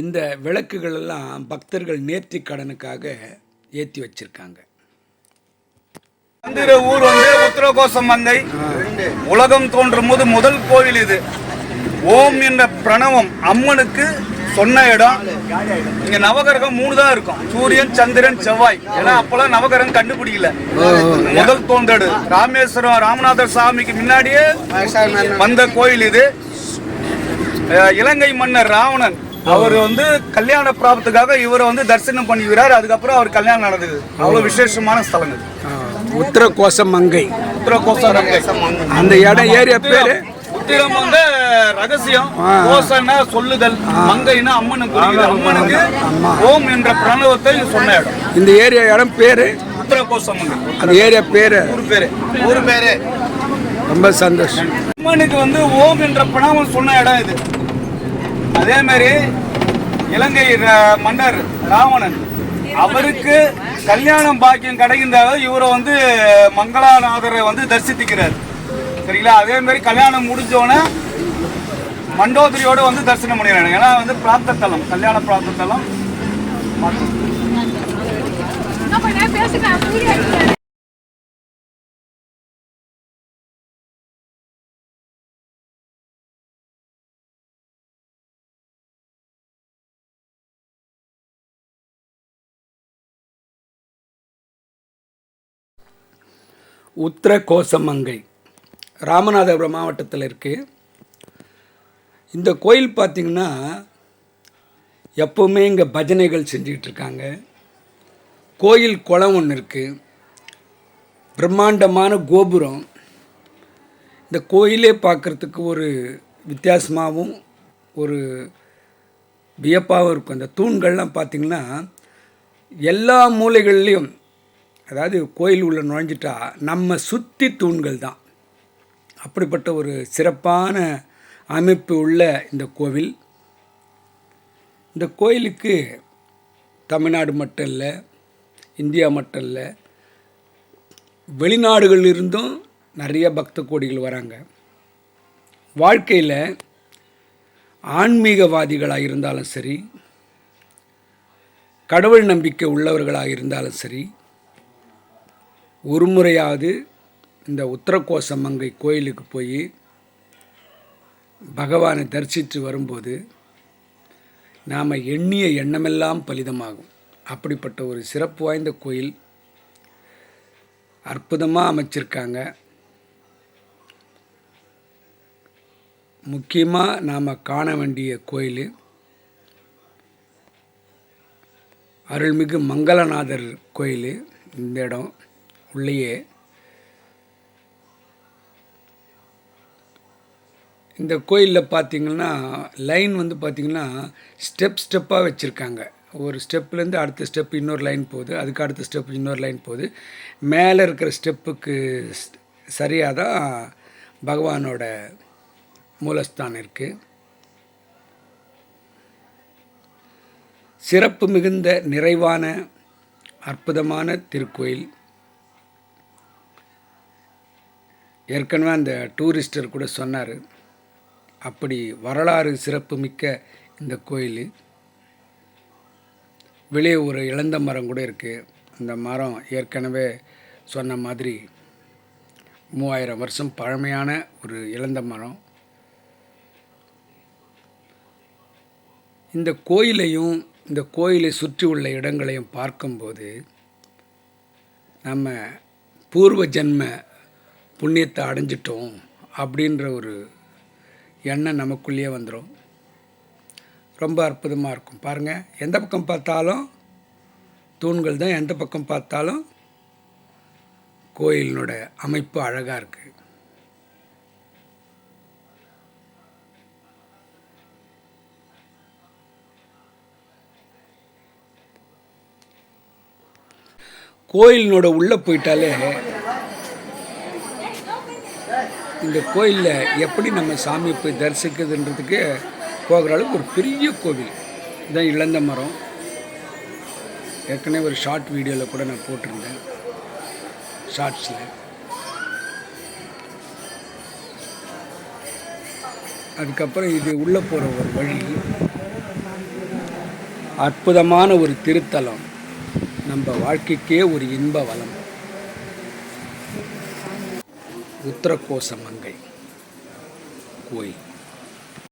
இந்த விளக்குகள் எல்லாம் பக்தர்கள் நேர்த்தி கடனுக்காக ஏற்றி வச்சிருக்காங்க. மந்திர ஊர் வந்து உத்தரகோசம் மங்கை. உலகம் தோன்றும் போது முதல் கோவில் இது. ஓம் என்ற பிரணவம் அம்மனுக்கு சொன்ன இடம். இங்க நவகிரகம் மூணு தான் இருக்கும். சூரியன் சந்திரன் செவ்வாய். ஏன்னா அப்பெல்லாம் நவகிரகம் கண்டுபிடிக்கல. முதல் தோன்றடு. ராமேஸ்வரம் ராமநாதர் சாமிக்கு முன்னாடியே வந்த கோயில் இது. அஹ் இலங்கை மன்னர் ராவணன் அவர் வந்து கல்யாண பிராபத்துக்காக இவரை வந்து தரிசனம் பண்ணிக்கிறார். அதுக்கப்புறம் அவர் கல்யாணம் நடந்தது. அவ்வளவு விசேஷமான ஸ்தலம் இது உத்தர கோசம் மங்கை உத்தரகோசம் ரங்கை. அந்த இடம் ஏரியா பேரு? உத்திரம் வந்து ரகசியம். கோசன்னா சொல்லுதல் மங்கைன்னா அம்மனுக்கு அம்மனுக்கு ஓம் என்ற பிரணவத்தை சொன்ன இடம். இந்த ஏரியா இடம் பேரு? உத்தரகோசம் மங்கை அந்த ஏரியா பேரு? ஊர் பேரு. ஊர் பேரு. ரொம்ப சந்தோஷம். அம்மனுக்கு வந்து ஓம் என்ற பிரணவம் சொன்ன இடம் இது. அதே மாதிரி இலங்கை மன்னர் ராவணன். அவருக்கு கல்யாணம் பாக்கியம் கிடைக்கின்றாக இவரை வந்து மங்களாநாதரை வந்து தரிசித்துக்கிறார். சரிங்களா? அதே மாதிரி கல்யாணம் முடிஞ்சோடனே மண்டோதரியோட வந்து தரிசனம் பண்ணிடுறாங்க ஏன்னா வந்து பிரார்த்த தலம் கல்யாண பிரார்த்த தலம். அப்ப உத்திர கோசமங்கை ராமநாதபுரம் மாவட்டத்தில் இருக்குது இந்த கோயில் பார்த்திங்கன்னா எப்போவுமே இங்கே பஜனைகள் செஞ்சுக்கிட்டு இருக்காங்க. கோயில் குளம் ஒன்று இருக்குது பிரம்மாண்டமான கோபுரம். இந்த கோயிலே பார்க்குறதுக்கு ஒரு வித்தியாசமாகவும் ஒரு வியப்பாகவும் இருக்கும். இந்த தூண்கள்லாம் பார்த்திங்கன்னா எல்லா மூலைகள்லேயும் அதாவது கோயில் உள்ள நுழைஞ்சிட்டா நம்ம சுற்றி தூண்கள் தான். அப்படிப்பட்ட ஒரு சிறப்பான அமைப்பு உள்ள இந்த கோவில். இந்த கோயிலுக்கு தமிழ்நாடு மட்டும் இல்லை இந்தியா மட்டும் இல்லை வெளிநாடுகளில் இருந்தும் நிறைய பக்த கோடிகள் வராங்க. வாழ்க்கையில் ஆன்மீகவாதிகளாக இருந்தாலும் சரி கடவுள் நம்பிக்கை உள்ளவர்களாக இருந்தாலும் சரி ஒரு முறையாவது இந்த உத்தரகோசமங்கை கோயிலுக்கு போய் பகவானை தரிசித்து வரும்போது நாம் எண்ணிய எண்ணமெல்லாம் பலிதமாகும். அப்படிப்பட்ட ஒரு சிறப்பு வாய்ந்த கோயில் அற்புதமாக அமைச்சிருக்காங்க. முக்கியமாக நாம் காண வேண்டிய கோயில் அருள்மிகு மங்களநாதர் கோயில் இந்த இடம். உள்ளேயே. இந்த கோயிலில் பார்த்தீங்கன்னா லைன் வந்து பார்த்தீங்கன்னா ஸ்டெப் ஸ்டெப்பாக வச்சுருக்காங்க. ஒரு ஸ்டெப்லேருந்து அடுத்த ஸ்டெப் இன்னொரு லைன் போகுது. அதுக்கு அடுத்த ஸ்டெப் இன்னொரு லைன் போகுது. மேலே இருக்கிற ஸ்டெப்புக்கு சரியாக தான் பகவானோட மூலஸ்தானம் இருக்குது சிறப்பு மிகுந்த நிறைவான அற்புதமான திருக்கோயில். ஏற்கனவே அந்த டூரிஸ்டர் கூட சொன்னார் அப்படி வரலாறு சிறப்பு மிக்க இந்த கோயில். வெளியே ஒரு இழந்த மரம் கூட இருக்குது அந்த மரம் ஏற்கனவே சொன்ன மாதிரி மூவாயிரம் வருஷம் பழமையான ஒரு இழந்த மரம். இந்த கோயிலையும் இந்த கோயிலை சுற்றி உள்ள இடங்களையும் பார்க்கும்போது நம்ம பூர்வ ஜென்ம புண்ணியத்தை அடைஞ்சிட்டோம் அப்படின்ற ஒரு எண்ணம் நமக்குள்ளேயே வந்துடும் ரொம்ப அற்புதமாக இருக்கும். பாருங்கள் எந்த பக்கம் பார்த்தாலும் தூண்கள் தான் எந்த பக்கம் பார்த்தாலும் கோயிலினோட அமைப்பு அழகாக இருக்குது கோயிலினோட உள்ளே போயிட்டாலே இந்த கோயிலில் எப்படி நம்ம சாமியை போய் தரிசிக்கிறதுன்றதுக்கு போகிற அளவுக்கு ஒரு பெரிய கோவில். இதான் இழந்த மரம். ஏற்கனவே ஒரு ஷார்ட் வீடியோவில் கூட நான் போட்டிருந்தேன். ஷார்ட்ஸில் அதுக்கப்புறம் இது உள்ளே போகிற ஒரு வழி. அற்புதமான ஒரு திருத்தலம். நம்ம வாழ்க்கைக்கே ஒரு இன்ப வளம். உத்தரகோச மங்கை கோயில்